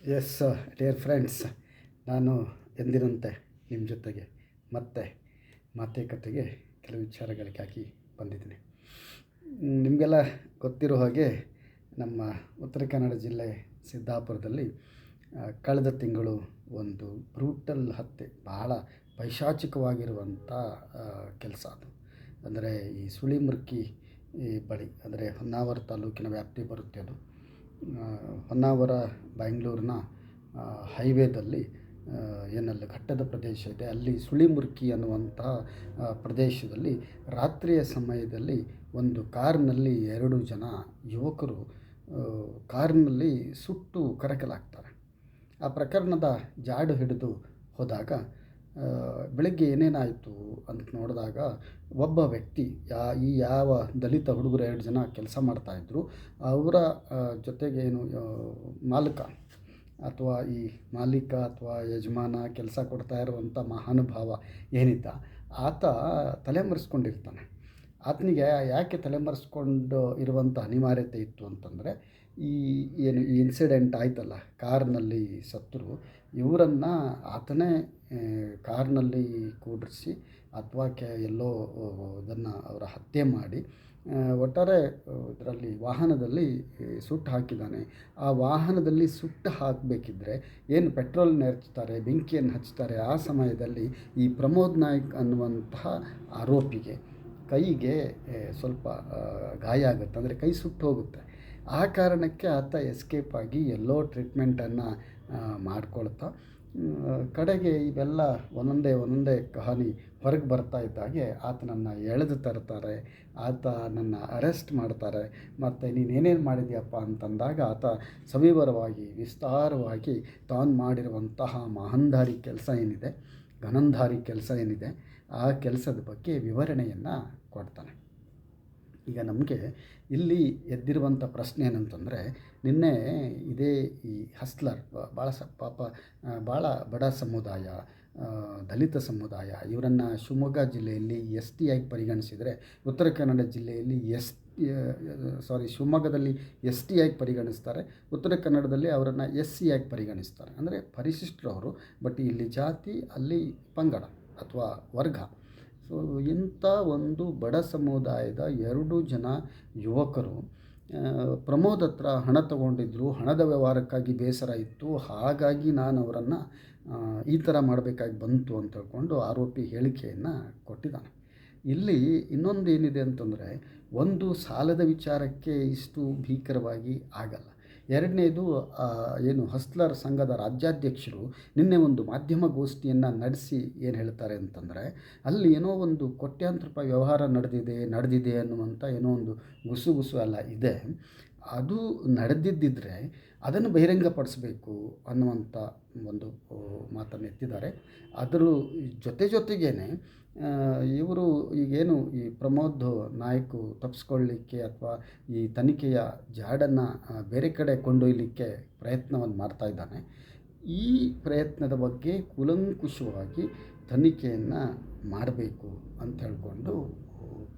S dear friends ನಾನು ಎಂದಿನಂತೆ ನಿಮ್ಮ ಜೊತೆಗೆ ಮತ್ತೆ ಮಾತುಕತೆಗೆ ಕೆಲವು ವಿಚಾರಗಳಿಗಾಗಿ ಬಂದಿದ್ದೀನಿ. ನಿಮಗೆಲ್ಲ ಗೊತ್ತಿರೋ ಹಾಗೆ ನಮ್ಮ ಉತ್ತರ ಕನ್ನಡ ಜಿಲ್ಲೆ ಸಿದ್ದಾಪುರದಲ್ಲಿ ಕಳೆದ ತಿಂಗಳು ಒಂದು ಬ್ರೂಟಲ್ ಹತ್ಯೆ, ಬಹಳ ಪೈಶಾಚಿಕವಾಗಿರುವಂಥ ಕೆಲಸ ಅದು. ಅಂದರೆ ಈ ಸುಳಿಮುರ್ಕಿ ಈ ಬಳಿ, ಅಂದರೆ ಹೊನ್ನಾವರ ತಾಲೂಕಿನ ವ್ಯಾಪ್ತಿ ಬರುತ್ತೆ ಅದು. ಹೊನ್ನಾವರ ಬ್ಯಾಂಗ್ಳೂರಿನ ಹೈವೇದಲ್ಲಿ ಏನಲ್ಲ ಘಟ್ಟದ ಪ್ರದೇಶ ಇದೆ, ಅಲ್ಲಿ ಸುಳಿಮುರ್ಕಿ ಅನ್ನುವಂಥ ಪ್ರದೇಶದಲ್ಲಿ ರಾತ್ರಿಯ ಸಮಯದಲ್ಲಿ ಒಂದು ಕಾರ್ನಲ್ಲಿ ಎರಡು ಜನ ಯುವಕರು ಕಾರ್ನಲ್ಲಿ ಸುಟ್ಟು ಕರಕಲಾಗ್ತಾರೆ. ಆ ಪ್ರಕರಣದ ಜಾಡು ಹಿಡಿದು ಹೋದಾಗ ಬೆಳಗ್ಗೆ ಏನೇನಾಯಿತು ಅಂತ ನೋಡಿದಾಗ ಒಬ್ಬ ವ್ಯಕ್ತಿ, ಯಾ, ಈ ಯಾವ ದಲಿತ ಹುಡುಗರು ಎರಡು ಜನ ಕೆಲಸ ಮಾಡ್ತಾಯಿದ್ರು ಅವರ ಜೊತೆಗೆ ಏನು ಮಾಲಿಕ ಅಥವಾ ಈ ಮಾಲೀಕ ಅಥವಾ ಯಜಮಾನ ಕೆಲಸ ಕೊಡ್ತಾ ಇರುವಂಥ ಮಹಾನುಭಾವ ಏನಿದ್ದ, ಆತ ತಲೆಮರೆಸ್ಕೊಂಡಿರ್ತಾನೆ. ಆತನಿಗೆ ಯಾಕೆ ತಲೆಮರೆಸ್ಕೊಂಡು ಇರುವಂಥ ಅನಿವಾರ್ಯತೆ ಇತ್ತು ಅಂತಂದರೆ, ಈ ಏನು, ಈ ಇನ್ಸಿಡೆಂಟ್ ಆಯ್ತಲ್ಲ, ಕಾರ್ನಲ್ಲಿ ಸತ್ತರು ಇವರನ್ನು ಆತನೇ ಕಾರ್ನಲ್ಲಿ ಕೂಡಿಸಿ ಅಥವಾ ಕೆ, ಎಲ್ಲೋ ಇದನ್ನು ಅವರ ಹತ್ಯೆ ಮಾಡಿ ಒಟ್ಟಾರೆ ಇದರಲ್ಲಿ ವಾಹನದಲ್ಲಿ ಸುಟ್ಟು ಹಾಕಿದ್ದಾನೆ. ಆ ವಾಹನದಲ್ಲಿ ಸುಟ್ಟು ಹಾಕಬೇಕಿದ್ರೆ ಏನು ಪೆಟ್ರೋಲ್ನ ಹಚ್ತಾರೆ ಬೆಂಕಿಯನ್ನು ಹಚ್ತಾರೆ ಆ ಸಮಯದಲ್ಲಿ ಈ ಪ್ರಮೋದ್ ನಾಯ್ಕ್ ಅನ್ನುವಂತಹ ಆರೋಪಿಗೆ ಕೈಗೆ ಸ್ವಲ್ಪ ಗಾಯ ಆಗುತ್ತೆ. ಅಂದರೆ ಕೈ ಸುಟ್ಟು ಹೋಗುತ್ತೆ. ಆ ಕಾರಣಕ್ಕೆ ಆತ ಎಸ್ಕೇಪ್ ಆಗಿ ಎಲ್ಲೋ ಟ್ರೀಟ್ಮೆಂಟನ್ನು ಮಾಡ್ಕೊಳ್ತಾ ಕಡೆಗೆ ಇವೆಲ್ಲ ಒಂದೊಂದೇ ಒಂದೊಂದೇ ಕಹಾನಿ ಹೊರಗೆ ಬರ್ತಾ ಇದ್ದಾಗೆ ಆತನನ್ನು ಎಳೆದು ತರ್ತಾರೆ, ಆತ ನನ್ನ ಅರೆಸ್ಟ್ ಮಾಡ್ತಾರೆ, ಮತ್ತು ನೀನೇನೇನು ಮಾಡಿದ್ಯಪ್ಪ ಅಂತಂದಾಗ ಆತ ಸವಿವರವಾಗಿ ವಿಸ್ತಾರವಾಗಿ ತಾನು ಮಾಡಿರುವಂತಹ ಮಹಂಧಾರಿ ಕೆಲಸ ಏನಿದೆ, ಘನಂಧಾರಿ ಕೆಲಸ ಏನಿದೆ, ಆ ಕೆಲಸದ ಬಗ್ಗೆ ವಿವರಣೆಯನ್ನು ಕೊಡ್ತಾನೆ. ಈಗ ನಮಗೆ ಇಲ್ಲಿ ಎದ್ದಿರುವಂಥ ಪ್ರಶ್ನೆ ಏನಂತಂದರೆ, ನಿನ್ನೆ ಇದೇ ಈ ಹಸ್ಲರ್ ಭಾಳ ಸ, ಪಾಪ ಭಾಳ ಬಡ ಸಮುದಾಯ ದಲಿತ ಸಮುದಾಯ, ಇವರನ್ನು ಶಿವಮೊಗ್ಗ ಜಿಲ್ಲೆಯಲ್ಲಿ ಎಸ್ ಟಿ ಆಗಿ ಪರಿಗಣಿಸಿದರೆ, ಉತ್ತರ ಕನ್ನಡ ಜಿಲ್ಲೆಯಲ್ಲಿ ಎಸ್ ಸಾರಿ, ಶಿವಮೊಗ್ಗದಲ್ಲಿ ಎಸ್ ಟಿ ಆಗಿ ಪರಿಗಣಿಸ್ತಾರೆ, ಉತ್ತರ ಕನ್ನಡದಲ್ಲಿ ಅವರನ್ನು ಎಸ್ ಸಿ ಆಗಿ ಪರಿಗಣಿಸ್ತಾರೆ. ಅಂದರೆ ಪರಿಶಿಷ್ಟರವರು, ಬಟ್ ಇಲ್ಲಿ ಜಾತಿ, ಅಲ್ಲಿ ಪಂಗಡ ಅಥವಾ ವರ್ಗ. ಸೊ ಇಂಥ ಒಂದು ಬಡ ಸಮುದಾಯದ ಎರಡು ಜನ ಯುವಕರು ಪ್ರಮೋದ್ ಹತ್ರ ಹಣ ತಗೊಂಡಿದ್ರು, ಹಣದ ವ್ಯವಹಾರಕ್ಕಾಗಿ ಬೇಸರ ಇತ್ತು. ಹಾಗಾಗಿ ನಾನು ಅವರನ್ನು ಈ ಥರ ಮಾಡಬೇಕಾಗಿ ಬಂತು ಅಂತ ಹೇಳ್ಕೊಂಡು ಆರೋಪಿ ಹೇಳಿಕೆಯನ್ನು ಕೊಟ್ಟಿದ್ದಾನೆ. ಇಲ್ಲಿ ಇನ್ನೊಂದು ಏನಿದೆ ಅಂತಂದರೆ, ಒಂದು ಸಾಲದ ವಿಚಾರಕ್ಕೆ ಇಷ್ಟು ಭೀಕರವಾಗಿ ಆಗಲ್ಲ. ಎರಡನೇದು ಏನು ಹಸ್ಲರ್ ಸಂಘದ ರಾಜ್ಯಾಧ್ಯಕ್ಷರು ನಿನ್ನೆ ಒಂದು ಮಾಧ್ಯಮ ಗೋಷ್ಠಿಯನ್ನು ನಡೆಸಿ ಏನು ಹೇಳ್ತಾರೆ ಅಂತಂದರೆ, ಅಲ್ಲಿ ಏನೋ ಒಂದು ಕೋಟ್ಯಾಂತರ ರೂಪಾಯಿ ವ್ಯವಹಾರ ನಡೆದಿದೆ ನಡೆದಿದೆ ಅನ್ನುವಂಥ ಏನೋ ಒಂದು ಗುಸುಗುಸು ಎಲ್ಲ ಇದೆ. ಅದು ನಡೆದಿದ್ದಿದ್ರೆ ಅದನ್ನು ಬಹಿರಂಗಪಡಿಸಬೇಕು ಅನ್ನುವಂಥ ಒಂದು ಮಾತನ್ನು ಎತ್ತಿದ್ದಾರೆ. ಅದರ ಜೊತೆ ಜೊತೆಗೇನೆ ಇವರು ಈಗೇನು ಈ ಪ್ರಮೋದ್ ನಾಯ್ಕು ತಪ್ಪಿಸ್ಕೊಳ್ಳಿಕ್ಕೆ ಅಥವಾ ಈ ತನಿಖೆಯ ಜಾಡನ್ನು ಬೇರೆ ಕಡೆ ಕೊಂಡೊಯ್ಯಲಿಕ್ಕೆ ಪ್ರಯತ್ನವನ್ನು ಮಾಡ್ತಾ ಇದ್ದಾನೆ. ಈ ಪ್ರಯತ್ನದ ಬಗ್ಗೆ ಕುಲಂಕುಷವಾಗಿ ತನಿಖೆಯನ್ನು ಮಾಡಬೇಕು ಅಂತ ಹೇಳ್ಕೊಂಡು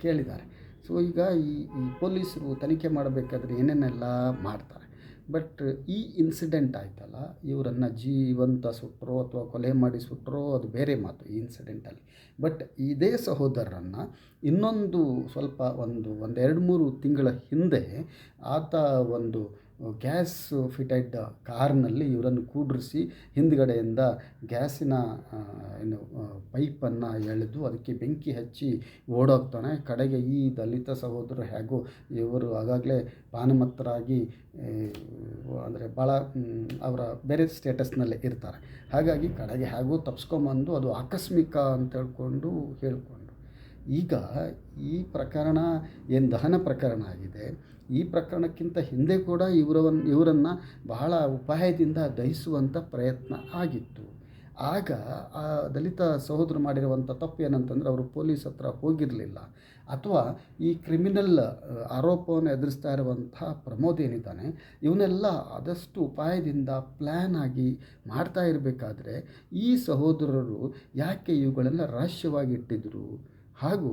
ಕೇಳಿದ್ದಾರೆ. ಸೊ, ಈಗ ಈ ಈ ಪೊಲೀಸರು ತನಿಖೆ ಮಾಡಬೇಕಾದ್ರೆ ಏನೇನೆಲ್ಲ ಮಾಡ್ತಾರೆ? ಬಟ್ ಈ ಇನ್ಸಿಡೆಂಟ್ ಆಯ್ತಲ್ಲ, ಇವರನ್ನು ಜೀವಂತ ಸುಟ್ಟರೋ ಅಥವಾ ಕೊಲೆ ಮಾಡಿ ಸುಟ್ಟರೋ ಅದು ಬೇರೆ ಮಾತು ಈ ಇನ್ಸಿಡೆಂಟಲ್ಲಿ ಬಟ್ ಇದೇ ಸಹೋದರರನ್ನು ಇನ್ನೊಂದು ಸ್ವಲ್ಪ ಒಂದು ಒಂದು ಎರಡು ಮೂರು ತಿಂಗಳ ಹಿಂದೆ ಆತ ಒಂದು ಗ್ಯಾಸ್ ಫಿಟೆಡ್ ಕಾರ್ನಲ್ಲಿ ಇವರನ್ನು ಕೂಡಿಸಿ ಹಿಂದ್ಗಡೆಯಿಂದ ಗ್ಯಾಸಿನ ಏನು ಪೈಪನ್ನು ಎಳೆದು ಅದಕ್ಕೆ ಬೆಂಕಿ ಹಚ್ಚಿ ಓಡೋಗ್ತಾನೆ. ಕಡೆಗೆ ಈ ದಲಿತ ಸಹೋದರ ಹೇಗೂ ಇವರು ಆಗಾಗಲೇ ಪಾನಮತ್ತರಾಗಿ ಅಂದರೆ ಭಾಳ ಅವರ ಬೇರೆ ಸ್ಟೇಟಸ್ನಲ್ಲೇ ಇರ್ತಾರೆ. ಹಾಗಾಗಿ ಕಡೆಗೆ ಹೇಗೂ ತಪ್ಸ್ಕೊಂಬಂದು ಅದು ಆಕಸ್ಮಿಕ ಅಂತ ಹೇಳ್ಕೊಂಡು ಹೇಳ್ಕೊಂಡು ಈಗ ಈ ಪ್ರಕರಣ ಏನು ದಹನ ಪ್ರಕರಣ ಆಗಿದೆ, ಈ ಪ್ರಕರಣಕ್ಕಿಂತ ಹಿಂದೆ ಕೂಡ ಇವರವನ್ನು ಇವರನ್ನು ಬಹಳ ಉಪಾಯದಿಂದ ದಹಿಸುವಂಥ ಪ್ರಯತ್ನ ಆಗಿತ್ತು. ಆಗ ಆ ದಲಿತ ಸಹೋದರು ಮಾಡಿರುವಂಥ ತಪ್ಪು ಏನಂತಂದರೆ ಅವರು ಪೊಲೀಸ್ ಹತ್ರ ಹೋಗಿರಲಿಲ್ಲ. ಅಥವಾ ಈ ಕ್ರಿಮಿನಲ್ ಆರೋಪವನ್ನು ಎದುರಿಸ್ತಾ ಇರುವಂಥ ಪ್ರಮೋದ್ ಏನಿದ್ದಾನೆ, ಇವನ್ನೆಲ್ಲ ಆದಷ್ಟು ಉಪಾಯದಿಂದ ಪ್ಲ್ಯಾನ್ ಆಗಿ ಮಾಡ್ತಾ ಇರಬೇಕಾದ್ರೆ ಈ ಸಹೋದರರು ಯಾಕೆ ಇವುಗಳನ್ನು ರಹಸ್ಯವಾಗಿ ಇಟ್ಟಿದ್ರು? ಹಾಗೂ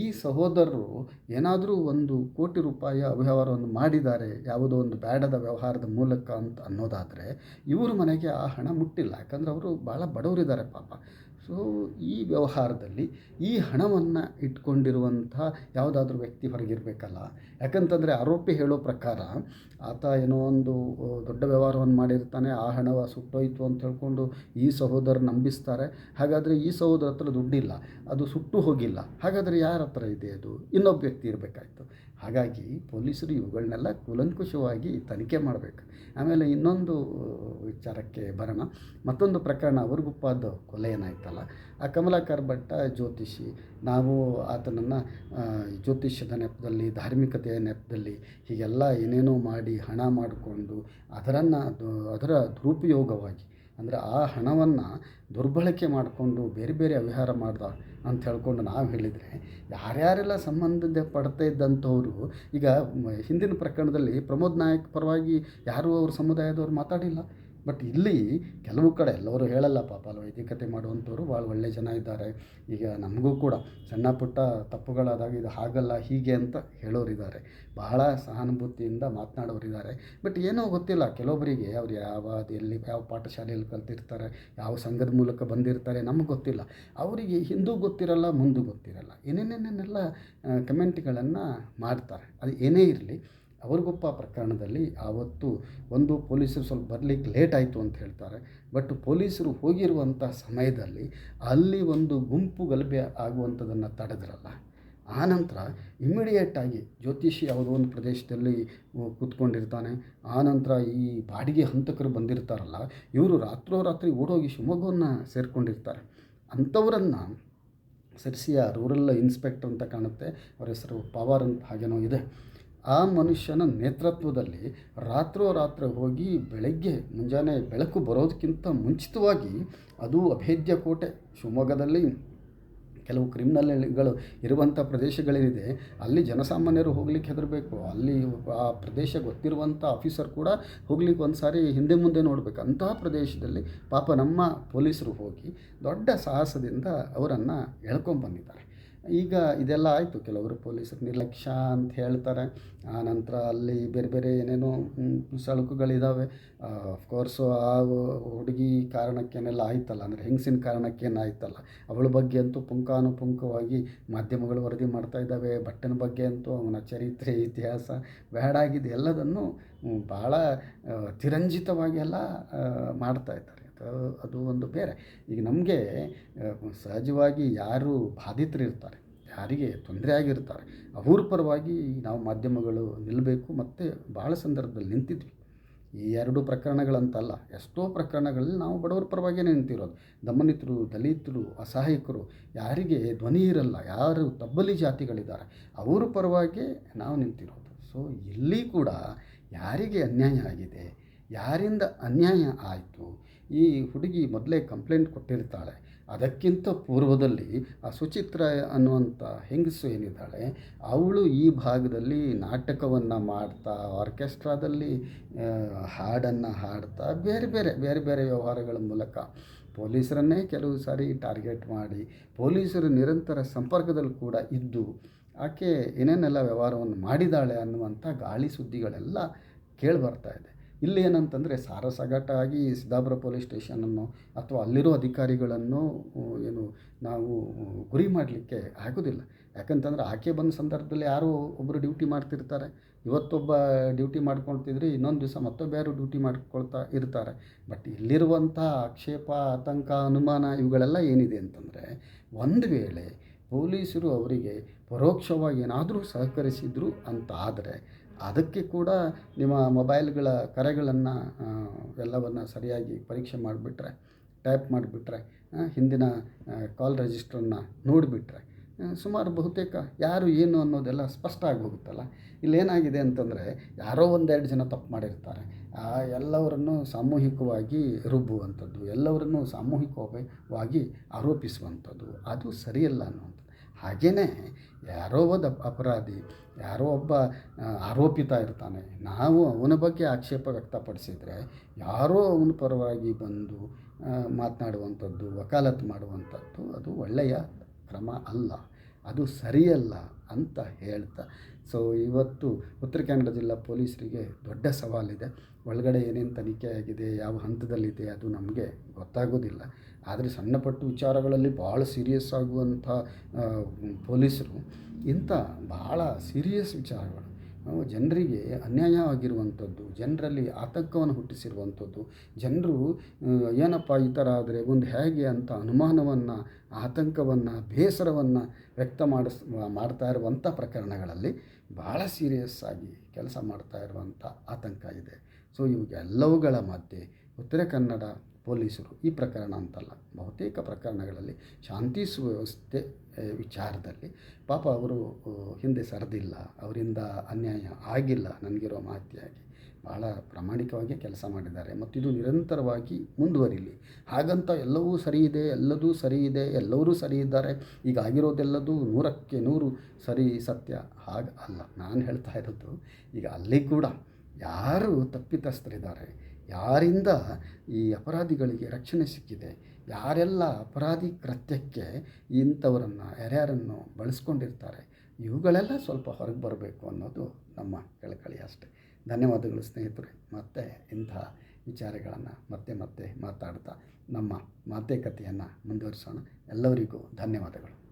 ಈ ಸಹೋದರರು ಏನಾದರೂ ಒಂದು ಕೋಟಿ ರೂಪಾಯಿ ಅವ್ಯವಹಾರವನ್ನು ಮಾಡಿದ್ದಾರೆ, ಯಾವುದೋ ಒಂದು ಬೇಡದ ವ್ಯವಹಾರದ ಮೂಲಕ ಅಂತ ಅನ್ನೋದಾದರೆ ಇವ್ರ ಮನೆಗೆ ಆ ಹಣ ಮುಟ್ಟಿಲ್ಲ. ಯಾಕಂದರೆ ಅವರು ಭಾಳ ಬಡವರಿದ್ದಾರೆ ಪಾಪ. ಸೊ ಈ ವ್ಯವಹಾರದಲ್ಲಿ ಈ ಹಣವನ್ನು ಇಟ್ಕೊಂಡಿರುವಂಥ ಯಾವುದಾದ್ರೂ ವ್ಯಕ್ತಿ ಹೊರಗಿರಬೇಕಲ್ಲ. ಯಾಕಂತಂದರೆ ಆರೋಪಿ ಹೇಳೋ ಪ್ರಕಾರ ಆತ ಏನೋ ಒಂದು ದೊಡ್ಡ ವ್ಯವಹಾರವನ್ನು ಮಾಡಿರ್ತಾನೆ, ಆ ಹಣವ ಸುಟ್ಟೋಯ್ತು ಅಂತ ಹೇಳ್ಕೊಂಡು ಈ ಸಹೋದರ ನಂಬಿಸ್ತಾರೆ. ಹಾಗಾದರೆ ಈ ಸಹೋದರ ಹತ್ರ ದುಡ್ಡಿಲ್ಲ, ಅದು ಸುಟ್ಟು ಹೋಗಿಲ್ಲ. ಹಾಗಾದರೆ ಯಾರ ಹತ್ರ ಇದೆ ಅದು? ಇನ್ನೊಬ್ಬ ವ್ಯಕ್ತಿ ಇರಬೇಕಾಯ್ತು. ಹಾಗಾಗಿ ಪೊಲೀಸರು ಇವುಗಳನ್ನೆಲ್ಲ ಕೂಲಂಕುಷವಾಗಿ ತನಿಖೆ ಮಾಡಬೇಕು. ಆಮೇಲೆ ಇನ್ನೊಂದು ವಿಚಾರಕ್ಕೆ ಬರೋಣ. ಮತ್ತೊಂದು ಪ್ರಕರಣ, ಅವ್ರಿಗುಪ್ಪಾದ ಕೊಲೆ ಏನಾಯ್ತಲ್ಲ? ಆ ಕಮಲಾಕರ್ ಭಟ್ಟ ಜ್ಯೋತಿಷಿ. ನಾವು ಆತನನ್ನು ಜ್ಯೋತಿಷ್ಯದ ನೆಪದಲ್ಲಿ, ಧಾರ್ಮಿಕತೆಯ ನೆಪದಲ್ಲಿ ಹೀಗೆಲ್ಲ ಏನೇನೋ ಮಾಡಿ ಹಣ ಮಾಡಿಕೊಂಡು ಅದರನ್ನು ಅದರ ದುರುಪಯೋಗವಾಗಿ, ಅಂದರೆ ಆ ಹಣವನ್ನು ದುರ್ಬಳಕೆ ಮಾಡಿಕೊಂಡು ಬೇರೆ ಬೇರೆ ಅವಿಹಾರ ಮಾಡ್ದ ಅಂತ ಹೇಳ್ಕೊಂಡು ನಾವು ಹೇಳಿದರೆ ಯಾರ್ಯಾರೆಲ್ಲ ಸಂಬಂಧ ಪಡ್ತಾ ಇದ್ದಂಥವ್ರು, ಈಗ ಹಿಂದಿನ ಪ್ರಕರಣದಲ್ಲಿ ಪ್ರಮೋದ್ ನಾಯಕ್ ಪರವಾಗಿ ಯಾರೂ ಅವ್ರ ಸಮುದಾಯದವ್ರು ಮಾತಾಡಿಲ್ಲ. ಬಟ್ ಇಲ್ಲಿ ಕೆಲವು ಕಡೆ ಎಲ್ಲರೂ ಹೇಳಲ್ಲ ಪಾಪ, ಅಲ್ಲಿ ವೈದಿಕತೆ ಮಾಡುವಂಥವ್ರು ಭಾಳ ಒಳ್ಳೆ ಜನ ಇದ್ದಾರೆ. ಈಗ ನಮಗೂ ಕೂಡ ಸಣ್ಣ ಪುಟ್ಟ ತಪ್ಪುಗಳಾದಾಗ ಇದು ಹಾಗಲ್ಲ, ಹೀಗೆ ಅಂತ ಹೇಳೋರಿದ್ದಾರೆ ಬಹಳ ಸಹಾನುಭೂತಿಯಿಂದ ಮಾತನಾಡೋರಿದ್ದಾರೆ ಬಟ್ ಏನೋ ಗೊತ್ತಿಲ್ಲ ಕೆಲವೊಬ್ಬರಿಗೆ ಅವ್ರು ಯಾವ ಎಲ್ಲಿ ಯಾವ ಪಾಠಶಾಲೆಯಲ್ಲಿ ಕಲ್ತಿರ್ತಾರೆ, ಯಾವ ಸಂಘದ ಮೂಲಕ ಬಂದಿರ್ತಾರೆ, ನಮಗೆ ಗೊತ್ತಿಲ್ಲ. ಅವರಿಗೆ ಹಿಂದೂ ಗೊತ್ತಿರಲ್ಲ, ಮುಂದೂ ಗೊತ್ತಿರಲ್ಲ. ಏನೇನೇನೆಲ್ಲ ಕಮೆಂಟ್ಗಳನ್ನು ಮಾಡ್ತಾರೆ. ಅದು ಏನೇ ಇರಲಿ ಅವ್ರಿಗೊಪ್ಪ ಪ್ರಕರಣದಲ್ಲಿ ಆವತ್ತು ಒಂದು ಪೊಲೀಸರು ಸ್ವಲ್ಪ ಬರಲಿಕ್ಕೆ ಲೇಟ್ ಆಯಿತು ಅಂತ ಹೇಳ್ತಾರೆ. ಬಟ್ ಪೊಲೀಸರು ಹೋಗಿರುವಂಥ ಸಮಯದಲ್ಲಿ ಅಲ್ಲಿ ಒಂದು ಗುಂಪು ಗಲಭೆ ಆಗುವಂಥದ್ದನ್ನು ತಡೆದ್ರಲ್ಲ. ಆನಂತರ ಇಮಿಡಿಯೇಟಾಗಿ ಜ್ಯೋತಿಷಿ ಯಾವುದೋ ಒಂದು ಪ್ರದೇಶದಲ್ಲಿ ಕೂತ್ಕೊಂಡಿರ್ತಾನೆ. ಆನಂತರ ಈ ಬಾಡಿಗೆ ಹಂತಕರು ಬಂದಿರ್ತಾರಲ್ಲ, ಇವರು ರಾತ್ರೋರಾತ್ರಿ ಓಡೋಗಿ ಶಿವಮೊಗ್ಗವನ್ನು ಸೇರಿಕೊಂಡಿರ್ತಾರೆ. ಅಂಥವರನ್ನು ಸರಿಸಿಯ ರೂರಲ್ ಇನ್ಸ್ಪೆಕ್ಟರ್ ಅಂತ ಕಾಣುತ್ತೆ. ಅವರ ಹೆಸರು ಪವಾರ್ ಅಂತ ಹಾಗೇನೋ ಇದೆ. ಆ ಮನುಷ್ಯನ ನೇತೃತ್ವದಲ್ಲಿ ರಾತ್ರೋರಾತ್ರಿ ಹೋಗಿ ಬೆಳಗ್ಗೆ, ಮುಂಜಾನೆ ಬೆಳಕು ಬರೋದಕ್ಕಿಂತ ಮುಂಚಿತವಾಗಿ ಅದು ಅಭೇದ್ಯ ಕೋಟೆ ಶಿವಮೊಗ್ಗದಲ್ಲಿ ಕೆಲವು ಕ್ರಿಮಿನಲ್ಗಳು ಇರುವಂಥ ಪ್ರದೇಶಗಳೇನಿದೆ ಅಲ್ಲಿ ಜನಸಾಮಾನ್ಯರು ಹೋಗ್ಲಿಕ್ಕೆ ಹೆದರಬೇಕು. ಅಲ್ಲಿ ಆ ಪ್ರದೇಶ ಗೊತ್ತಿರುವಂಥ ಆಫೀಸರ್ ಕೂಡ ಹೋಗ್ಲಿಕ್ಕೆ ಒಂದು ಸಾರಿ ಹಿಂದೆ ಮುಂದೆ ನೋಡಬೇಕು. ಅಂತಹ ಪ್ರದೇಶದಲ್ಲಿ ಪಾಪ ನಮ್ಮ ಪೊಲೀಸರು ಹೋಗಿ ದೊಡ್ಡ ಸಾಹಸದಿಂದ ಅವರನ್ನು ಎಳ್ಕೊಂಬಂದಿದ್ದಾರೆ. ಈಗ ಇದೆಲ್ಲ ಆಯಿತು. ಕೆಲವರು ಪೊಲೀಸರು ನಿರ್ಲಕ್ಷ್ಯ ಅಂತ ಹೇಳ್ತಾರೆ. ಆ ನಂತರ ಅಲ್ಲಿ ಬೇರೆ ಬೇರೆ ಏನೇನೋ ಸಳುಕುಗಳಿದ್ದಾವೆ ಅಫ್ಕೋರ್ಸು ಆ ಹುಡುಗಿ ಕಾರಣಕ್ಕೇನೆಲ್ಲ ಆಯ್ತಲ್ಲ, ಅಂದರೆ ಹೆಂಗಸಿನ ಕಾರಣಕ್ಕೇನು ಆಯ್ತಲ್ಲ. ಅವಳ ಬಗ್ಗೆ ಅಂತೂ ಪುಂಖಾನುಪುಂಖವಾಗಿ ಮಾಧ್ಯಮಗಳು ವರದಿ ಮಾಡ್ತಾ ಇದ್ದಾವೆ. ಭಟ್ಟನ ಬಗ್ಗೆ ಅಂತೂ ಅವನ ಚರಿತ್ರೆ, ಇತಿಹಾಸ ಬೇಡಾಗಿದೆ ಎಲ್ಲದನ್ನು ಭಾಳ ತಿರಂಜಿತವಾಗಿ ಎಲ್ಲ ಮಾಡ್ತಾಯಿದ್ದಾರೆ ಅದು ಒಂದು ಬೇರೆ. ಈಗ ನಮಗೆ ಸಹಜವಾಗಿ ಯಾರು ಬಾಧಿತರಿರ್ತಾರೆ, ಯಾರಿಗೆ ತೊಂದರೆ ಆಗಿರ್ತಾರೆ, ಅವ್ರ ಪರವಾಗಿ ನಾವು ಮಾಧ್ಯಮಗಳು ನಿಲ್ಲಬೇಕು ಮತ್ತು ಭಾಳ ಸಂದರ್ಭದಲ್ಲಿ ನಿಂತಿದ್ವಿ. ಈ ಎರಡು ಪ್ರಕರಣಗಳಂತಲ್ಲ, ಎಷ್ಟೋ ಪ್ರಕರಣಗಳಲ್ಲಿ ನಾವು ಬಡವರ ಪರವಾಗಿಯೇ ನಿಂತಿರೋದು. ದಮನಿತರು, ದಲಿತರು, ಅಸಹಾಯಕರು, ಯಾರಿಗೆ ಧ್ವನಿ ಇರಲ್ಲ, ಯಾರು ತಬ್ಬಲಿ ಜಾತಿಗಳಿದ್ದಾರೆ, ಅವರ ಪರವಾಗಿ ನಾವು ನಿಂತಿರೋದು. ಸೊ ಇಲ್ಲಿ ಕೂಡ ಯಾರಿಗೆ ಅನ್ಯಾಯ ಆಗಿದೆ ಯಾರಿಂದ ಅನ್ಯಾಯ ಆಯಿತು? ಈ ಹುಡುಗಿ ಮೊದಲೇ ಕಂಪ್ಲೇಂಟ್ ಕೊಟ್ಟಿರ್ತಾಳೆ. ಅದಕ್ಕಿಂತ ಪೂರ್ವದಲ್ಲಿ ಆ ಸುಚಿತ್ರ ಅನ್ನುವಂಥ ಹೆಂಗಸು ಏನಿದ್ದಾಳೆ, ಅವಳು ಈ ಭಾಗದಲ್ಲಿ ನಾಟಕವನ್ನು ಮಾಡ್ತಾ, ಆರ್ಕೆಸ್ಟ್ರಾದಲ್ಲಿ ಹಾಡನ್ನು ಹಾಡ್ತಾ, ಬೇರೆ ಬೇರೆ ಬೇರೆ ಬೇರೆ ವ್ಯವಹಾರಗಳ ಮೂಲಕ ಪೊಲೀಸರನ್ನೇ ಕೆಲವು ಸಾರಿ ಟಾರ್ಗೆಟ್ ಮಾಡಿ, ಪೊಲೀಸರು ನಿರಂತರ ಸಂಪರ್ಕದಲ್ಲಿ ಕೂಡ ಇದ್ದು, ಆಕೆ ಏನೇನೆಲ್ಲ ವ್ಯವಹಾರವನ್ನು ಮಾಡಿದ್ದಾಳೆ ಅನ್ನುವಂಥ ಗಾಳಿ ಸುದ್ದಿಗಳೆಲ್ಲ ಕೇಳಿ ಬರ್ತಾ ಇದೆ. ಇಲ್ಲಿ ಏನಂತಂದರೆ ಸಾರಸಗಟಾಗಿ ಸಿದ್ದಾಪುರ ಪೊಲೀಸ್ ಸ್ಟೇಷನನ್ನು ಅಥವಾ ಅಲ್ಲಿರೋ ಅಧಿಕಾರಿಗಳನ್ನು ಏನು, ನಾವು ಗುರಿ ಮಾಡಲಿಕ್ಕೆ ಆಗೋದಿಲ್ಲ. ಯಾಕಂತಂದರೆ ಆಕೆ ಬಂದ ಸಂದರ್ಭದಲ್ಲಿ ಯಾರೋ ಒಬ್ಬರು ಡ್ಯೂಟಿ ಮಾಡ್ತಿರ್ತಾರೆ. ಇವತ್ತೊಬ್ಬ ಡ್ಯೂಟಿ ಮಾಡ್ಕೊಳ್ತಿದ್ರೆ ಇನ್ನೊಂದು ದಿವಸ ಮತ್ತೊಬ್ಬ ಯಾರು ಡ್ಯೂಟಿ ಮಾಡ್ಕೊಳ್ತಾ ಇರ್ತಾರೆ. ಬಟ್ ಇಲ್ಲಿರುವಂಥ ಆಕ್ಷೇಪ, ಆತಂಕ, ಅನುಮಾನ ಇವುಗಳೆಲ್ಲ ಏನಿದೆ ಅಂತಂದರೆ ಒಂದು ವೇಳೆ ಪೊಲೀಸರು ಅವರಿಗೆ ಪರೋಕ್ಷವಾಗಿ ಏನಾದರೂ ಸಹಕರಿಸಿದ್ರು ಅಂತ ಆದರೆ ಅದಕ್ಕೆ ಕೂಡ ನಿಮ್ಮ ಮೊಬೈಲ್ಗಳ ಕರೆಗಳನ್ನು ಎಲ್ಲವನ್ನು ಸರಿಯಾಗಿ ಪರೀಕ್ಷೆ ಮಾಡಿಬಿಟ್ರೆ, ಟೈಪ್ ಮಾಡಿಬಿಟ್ರೆ ಹಿಂದಿನ ಕಾಲ್ ರಿಜಿಸ್ಟ್ರನ್ನು ನೋಡಿಬಿಟ್ರೆ ಸುಮಾರು ಬಹುತೇಕ ಯಾರು ಏನು ಅನ್ನೋದೆಲ್ಲ ಸ್ಪಷ್ಟ ಆಗಿ ಹೋಗುತ್ತಲ್ಲ ಇಲ್ಲೇನಾಗಿದೆ ಅಂತಂದರೆ ಯಾರೋ ಒಂದೆರಡು ಜನ ತಪ್ಪು ಮಾಡಿರ್ತಾರೆ. ಆ, ಎಲ್ಲವರನ್ನು ಸಾಮೂಹಿಕವಾಗಿ ರುಬ್ಬುವಂಥದ್ದು, ಎಲ್ಲವರನ್ನು ಸಾಮೂಹಿಕವಾಗಿ ಆರೋಪಿಸುವಂಥದ್ದು, ಅದು ಸರಿಯಲ್ಲ ಅನ್ನುವಂಥದ್ದು. ಹಾಗೆಯೇ ಯಾರೋ ಒಬ್ಬ ಅಪರಾಧಿ, ಯಾರೋ ಒಬ್ಬ ಆರೋಪಿತ ಇರ್ತಾನೆ. ನಾವು ಅವನ ಬಗ್ಗೆ ಆಕ್ಷೇಪ ವ್ಯಕ್ತಪಡಿಸಿದರೆ ಯಾರೋ ಅವನ ಪರವಾಗಿ ಬಂದು ಮಾತನಾಡುವಂಥದ್ದು, ವಕಾಲತ್ತು ಮಾಡುವಂಥದ್ದು ಅದು ಒಳ್ಳೆಯ ಕ್ರಮ ಅಲ್ಲ. ಅದು ಸರಿಯಲ್ಲ ಅಂತ ಹೇಳ್ತಾ ಸೊ ಇವತ್ತು ಉತ್ತರ ಕನ್ನಡ ಜಿಲ್ಲಾ ಪೊಲೀಸರಿಗೆ ದೊಡ್ಡ ಸವಾಲಿದೆ. ಒಳಗಡೆ ಏನೇನು ತನಿಖೆ ಆಗಿದೆ, ಯಾವ ಹಂತದಲ್ಲಿದೆ ಅದು ನಮಗೆ ಗೊತ್ತಾಗೋದಿಲ್ಲ. ಆದರೆ ಸಣ್ಣ ಪುಟ್ಟ ವಿಚಾರಗಳಲ್ಲಿ ಭಾಳ ಸೀರಿಯಸ್ ಆಗುವಂಥ ಪೊಲೀಸರು ಇಂಥ ಭಾಳ ಸೀರಿಯಸ್ ವಿಚಾರಗಳು. ಜನರಿಗೆ ಅನ್ಯಾಯವಾಗಿರುವಂಥದ್ದು, ಜನರಲ್ಲಿ ಆತಂಕವನ್ನು ಹುಟ್ಟಿಸಿರುವಂಥದ್ದು, ಜನರು ಏನಪ್ಪ ಈ ಥರ ಆದರೆ ಒಂದು ಹೇಗೆ ಅಂತ ಅನುಮಾನವನ್ನು, ಆತಂಕವನ್ನು, ಬೇಸರವನ್ನು ವ್ಯಕ್ತ ಮಾಡಿಸ್, ಮಾಡ್ತಾ ಇರುವಂಥ ಪ್ರಕರಣಗಳಲ್ಲಿ ಭಾಳ ಸೀರಿಯಸ್ ಆಗಿ ಕೆಲಸ ಮಾಡ್ತಾ ಇರುವಂಥ ಆತಂಕ ಇದೆ. ಸೊ ಇವುಗೆಲ್ಲವುಗಳ ಮಧ್ಯೆ ಉತ್ತರ ಕನ್ನಡ ಪೊಲೀಸರು. ಈ ಪ್ರಕರಣ ಅಂತಲ್ಲ. ಬಹುತೇಕ ಪ್ರಕರಣಗಳಲ್ಲಿ ಶಾಂತಿ ಸುವ್ಯವಸ್ಥೆ ವಿಚಾರದಲ್ಲಿ ಪಾಪ ಅವರು ಹಿಂದೆ ಸರಿದಿಲ್ಲ. ಅವರಿಂದ ಅನ್ಯಾಯ ಆಗಿಲ್ಲ ನನಗಿರೋ ಮಾಹಿತಿಯಾಗಿ ಭಾಳ ಪ್ರಾಮಾಣಿಕವಾಗಿ ಕೆಲಸ ಮಾಡಿದ್ದಾರೆ. ಮತ್ತು ಇದು ನಿರಂತರವಾಗಿ ಮುಂದುವರಿಲಿ. ಹಾಗಂತ ಎಲ್ಲವೂ ಸರಿ ಇದೆ ಎಲ್ಲದೂ ಸರಿ ಇದೆ ಎಲ್ಲರೂ ಸರಿ ಇದ್ದಾರೆ ಈಗ ಆಗಿರೋದೆಲ್ಲದೂ ನೂರಕ್ಕೆ ನೂರು ಸರಿ ಸತ್ಯ. ಹಾಗೆ, ಅಲ್ಲ, ನಾನು ಹೇಳ್ತಾ ಇರೋದು, ಈಗ ಅಲ್ಲಿ ಕೂಡ ಯಾರು ತಪ್ಪಿತಸ್ಥರಿದ್ದಾರೆ? ಯಾರಿಂದ ಈ ಅಪರಾಧಿಗಳಿಗೆ ರಕ್ಷಣೆ ಸಿಕ್ಕಿದೆ? ಯಾರೆಲ್ಲ ಅಪರಾಧಿ ಕೃತ್ಯಕ್ಕೆ ಇಂಥವರನ್ನು, ಯಾರ್ಯಾರನ್ನು ಬಳಸ್ಕೊಂಡಿರ್ತಾರೆ? ಇವುಗಳೆಲ್ಲ ಸ್ವಲ್ಪ ಹೊರಗೆ ಬರಬೇಕು ಅನ್ನೋದು ನಮ್ಮ ಕಳಕಳಿ ಅಷ್ಟೆ. ಧನ್ಯವಾದಗಳು ಸ್ನೇಹಿತರೆ. ಮತ್ತೆ ಇಂಥ ವಿಚಾರಗಳನ್ನು ಮತ್ತೆ ಮತ್ತೆ ಮಾತಾಡ್ತಾ ನಮ್ಮ ಮಾತುಕತೆಯನ್ನು ಮುಂದುವರಿಸೋಣ. ಎಲ್ಲರಿಗೂ ಧನ್ಯವಾದಗಳು.